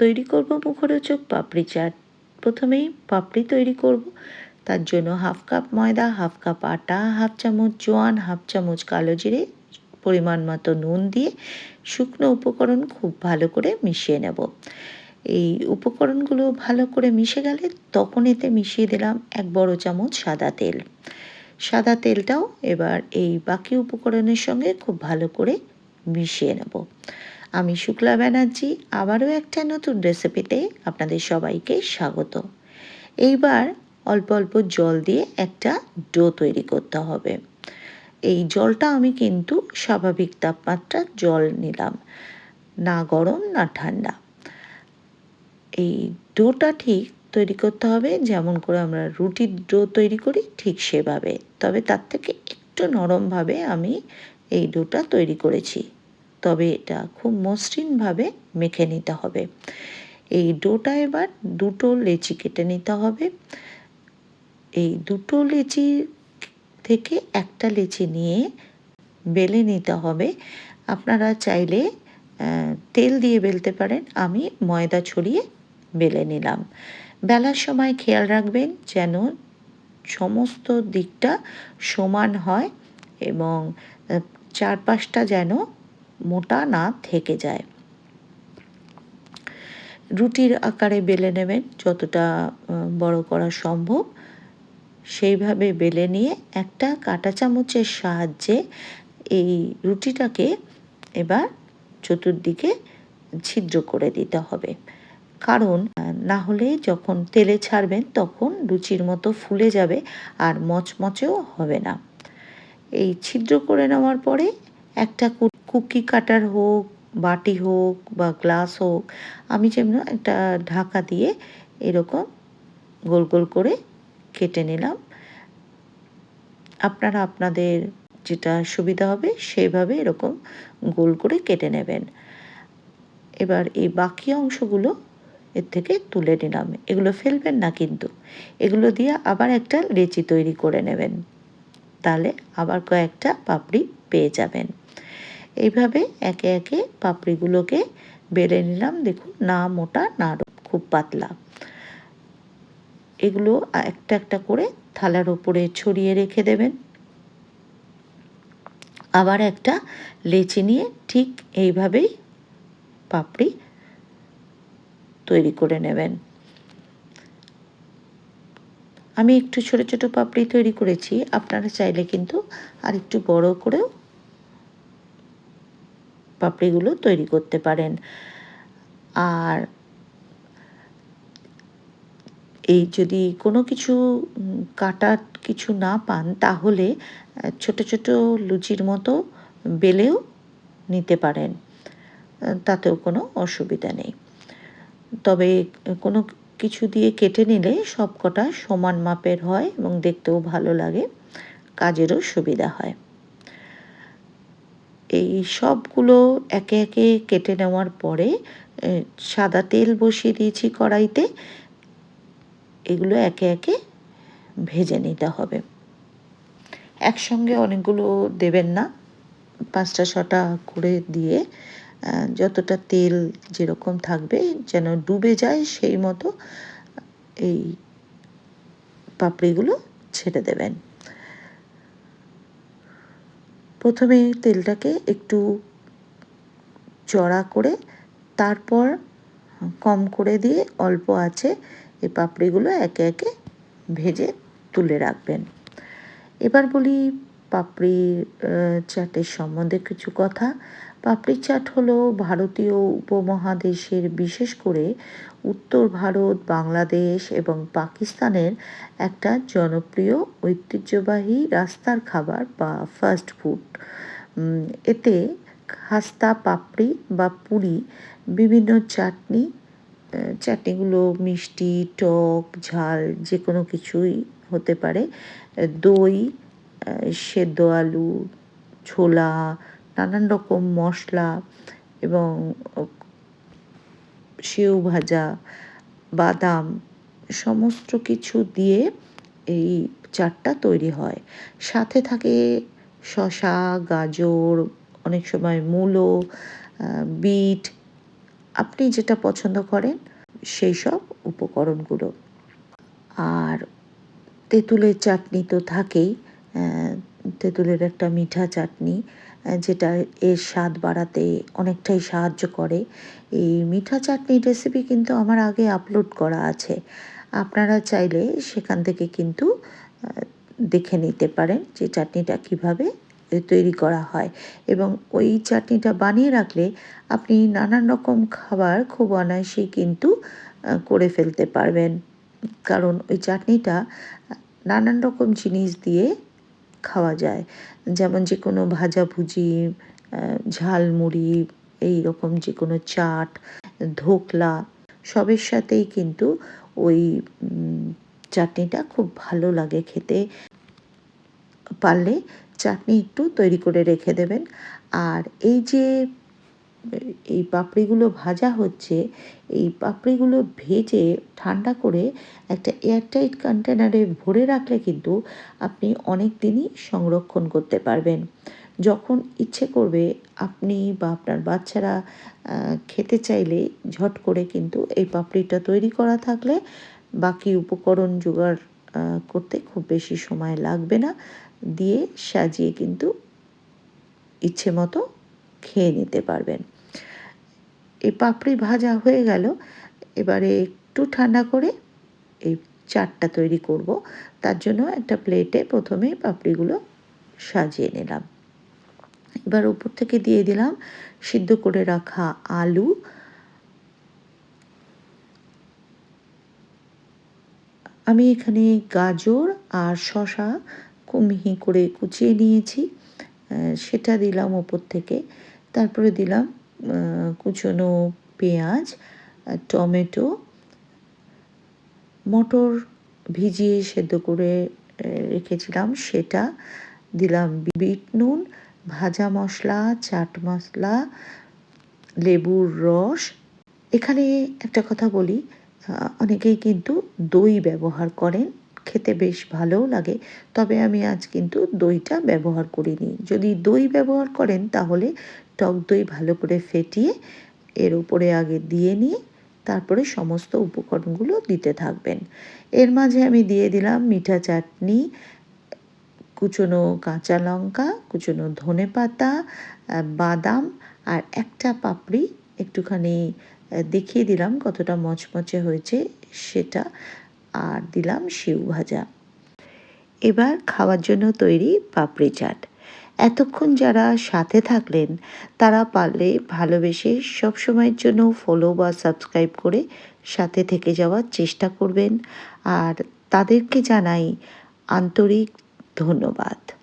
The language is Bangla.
তৈরি করব মুখরোচক পাপড়ি চাট। প্রথমেই পাপড়ি তৈরি করব। তার জন্য হাফ কাপ ময়দা, হাফ কাপ আটা, হাফ চামচ জোয়ান, হাফ চামচ কালো জিরে, পরিমাণ মতো নুন দিয়ে শুকনো উপকরণ খুব ভালো করে মিশিয়ে নেব। এই উপকরণগুলো ভালো করে মিশে গেলে তখন এতে মিশিয়ে দিলাম এক বড় চামচ সাদা তেল। সাদা তেলটাও এবার এই বাকি উপকরণের সঙ্গে খুব ভালো করে মিশিয়ে নেব। আমি শুক্লা ব্যানার্জি, আবারও একটা নতুন রেসিপিতে আপনাদের সবাইকে স্বাগত। এইবার অল্প অল্প জল দিয়ে একটা ডো তৈরি করতে হবে। এই জলটা আমি কিন্তু স্বাভাবিক তাপমাত্রার জল নিলাম, না গরম, না ঠান্ডা। এই ডোটা ঠিক তৈরি করতে হবে, যেমন করে আমরা রুটির ডো তৈরি করি ঠিক সেভাবে। তবে তার থেকে একটু নরমভাবে আমি এই ডোটা তৈরি করেছি। তবে এটা খুব মসৃণভাবে মেখে নিতে হবে। এই ডোটা এবার দুটো লেচি কেটে নিতে হবে। এই দুটো লেচি থেকে একটা লেচি নিয়ে বেলে নিতে হবে। আপনারা চাইলে তেল দিয়ে বেলতে পারেন। আমি ময়দা ছড়িয়ে বেলে নিলাম। বেলার সময় খেয়াল রাখবেন যেন সমস্ত দিকটা সমান হয় এবং চারপাশটা যেন মোটা না থেকে যায়। রুটির আকারে বেলে নেবেন, যতটা বড় করা সম্ভব। সেইভাবে বেলে নিয়ে একটা কাঁটা চামচের সাহায্যে এই রুটিটাকে এবার চতুর্দিকে ছিদ্র করে দিতে হবে। কারণ, না হলে যখন তেলে ছাড়বেন তখন লুচির মতো ফুলে যাবে আর মচমচেও হবে না। এই ছিদ্র করে নেওয়ার পরে একটা কুকি কাটার হোক, বাটি হোক বা গ্লাস হোক, আমি যেমন একটা ঢাকা দিয়ে এরকম গোল গোল করে কেটে নিলাম। আপনারা আপনাদের যেটা সুবিধা হবে সেইভাবে এরকম গোল করে কেটে নেবেন। এবার এই বাকি অংশগুলো এর থেকে তুলে নিলাম। এগুলো ফেলবেন না কিন্তু। এগুলো দিয়ে আবার একটা লেচি তৈরি করে নেবেন। তাহলে আবার কয়েকটা পাপড়ি পেয়ে যাবেন। এইভাবে একে একে পাপড়িগুলোকে বেলে নিলাম। দেখুন, না মোটা, না খুব পাতলা। এগুলো একটা একটা করে থালার ওপরে ছড়িয়ে রেখে দেবেন। আবার একটা লেচি নিয়ে ঠিক এইভাবেই পাপড়ি তৈরি করে নেবেন। আমি একটু ছোট ছোট পাপড়ি তৈরি করেছি, আপনারা চাইলে কিন্তু আর একটু বড় করেও পাপড়িগুলো তৈরি করতে পারেন। আর এই যদি কোনো কিছু কাটার কিছু না পান, তাহলে ছোট ছোট লুচির মতো বেলেও নিতে পারেন। তাতেও কোনো অসুবিধা নেই। তবে কোনো কিছু দিয়ে কেটে নিলে সব কটা সমান মাপের হয় এবং দেখতেও ভালো লাগে, কাজেরও সুবিধা হয়। এই সবগুলো একে একে কেটে নেওয়ার পরে সাদা তেল বসিয়ে দিয়েছি কড়াইতে। এগুলো একে একে ভেজে নিতে হবে। একসঙ্গে অনেকগুলো দেবেন না। পাঁচটা ছটা করে দিয়ে যতটা তেল যেরকম থাকবে যেন ডুবে যায় সেই মতো, এই পাপড়িগুলো ছেড়ে দেবেন। প্রথমে তেলটাকে একটু চড়া করে তারপর কম করে দিয়ে অল্প আছে এই পাপড়িগুলো একে একে ভেজে তুলে রাখবেন। এবার বলি পাপড়ি চাটের সম্বন্ধে কিছু কথা। পাপড়ি চাট হলো ভারতীয় উপমহাদেশের, বিশেষ করে উত্তর ভারত, বাংলাদেশ এবং পাকিস্তানের একটা জনপ্রিয় ঐতিহ্যবাহী রাস্তার খাবার বা ফাস্ট ফুড এতে খাস্তা, পাপড়ি বা পুরি, বিভিন্ন চাটনি চাটনিগুলো মিষ্টি, টক, ঝাল যে কোনো কিছুই হতে পারে। দই সেদ্ধ আলু, ছোলা, নানান রকম মশলা এবং সেও ভাজা, বাদাম সমস্ত কিছু দিয়ে এই চাটটা তৈরি হয়। সাথে থাকে শশা গাজর, অনেক সময় মূলো বিট, আপনি যেটা পছন্দ করেন সেই সব উপকরণগুলো। আর তেঁতুলের চাটনি তো থাকেই। তেঁতুলের একটা মিঠা চাটনি যেটা এর স্বাদ বাড়াতে অনেকটাই সাহায্য করে। এই মিঠা চাটনির রেসিপি কিন্তু আমার আগে আপলোড করা আছে। আপনারা চাইলে সেখান থেকে কিন্তু দেখে নিতে পারেন যে চাটনিটা কীভাবে তৈরি করা হয়। এবং ওই চাটনিটা বানিয়ে রাখলে আপনি নানান রকম খাবার খুব অনায়াসেই কিন্তু করে ফেলতে পারবেন। কারণ ওই চাটনিটা নানান রকম জিনিস দিয়ে খাওয়া যায়। যেমন যে কোনো ভাজাভুজি ঝালমুড়ি, এই রকম যে কোনো চাট, ধোকলা, সবের সাথেই কিন্তু ওই চাটনিটা খুব ভালো লাগে খেতে। পারলে চাটনি একটু তৈরি করে রেখে দেবেন। আর এই যে এই পাপড়িগুলো ভাজা হচ্ছে, এই পাপড়িগুলো ভেজে ঠান্ডা করে একটা এয়ারটাইট কন্টেনারে ভরে রাখলে কিন্তু আপনি অনেক দিনই সংরক্ষণ করতে পারবেন। যখন ইচ্ছে করবে আপনি বা আপনার বাচ্চারা খেতে চাইলে ঝট করে কিন্তু এই পাপড়িটা তৈরি করা থাকলে বাকি উপকরণ জোগাড় করতে খুব বেশি সময় লাগবে না। দিয়ে সাজিয়ে কিন্তু ইচ্ছে মতো খেয়ে নিতে পারবেন। এই পাপড়ি ভাজা হয়ে গেল। এবারে একটু ঠান্ডা করে এই চাটটা তৈরি করব। তার জন্য একটা প্লেটে প্রথমে পাপড়িগুলো সাজিয়ে নিলাম। এবার উপর থেকে দিয়ে দিলাম সিদ্ধ করে রাখা আলু। আমি এখানে গাজর আর শশা মিহি করে কুচিয়ে নিয়েছি। সেটা দিলাম ওপর থেকে। তারপরে দিলাম কুচনো পেঁয়াজ টমেটো, মটর ভিজিয়ে সেদ্ধ করে রেখেছিলাম সেটা। দিলাম বিট নুন, ভাজা মশলা, চাট মশলা, লেবুর রস। এখানে একটা কথা বলি অনেকেই কিন্তু দই ব্যবহার করেন। খেতে বেশ ভালোও লাগে। তবে আমি আজ কিন্তু দইটা ব্যবহার করিনি। যদি দই ব্যবহার করেন তাহলে টক দই ভালো করে ফেটিয়ে এর উপরে আগে দিয়ে নিয়ে তারপরে সমস্ত উপকরণগুলো দিতে থাকবেন। এর মাঝে আমি দিয়ে দিলাম মিঠা চাটনি, কুচনো কাঁচা লঙ্কা, কুচনো ধনে পাতা বাদাম আর একটা পাপড়ি। একটুখানি দেখিয়ে দিলাম কতটা মচমচে হয়েছে সেটা। আর দিলাম শিউ ভাজা। এবার খাওয়ার জন্য তৈরি পাপড়ি চাট। এতক্ষণ যারা সাথে থাকলেন, তারা পারলে ভালোবেসে সবসময়ের জন্য ফলো বা সাবস্ক্রাইব করে সাথে থেকে যাওয়ার চেষ্টা করবেন। আর তাদেরকে জানাই আন্তরিক ধন্যবাদ।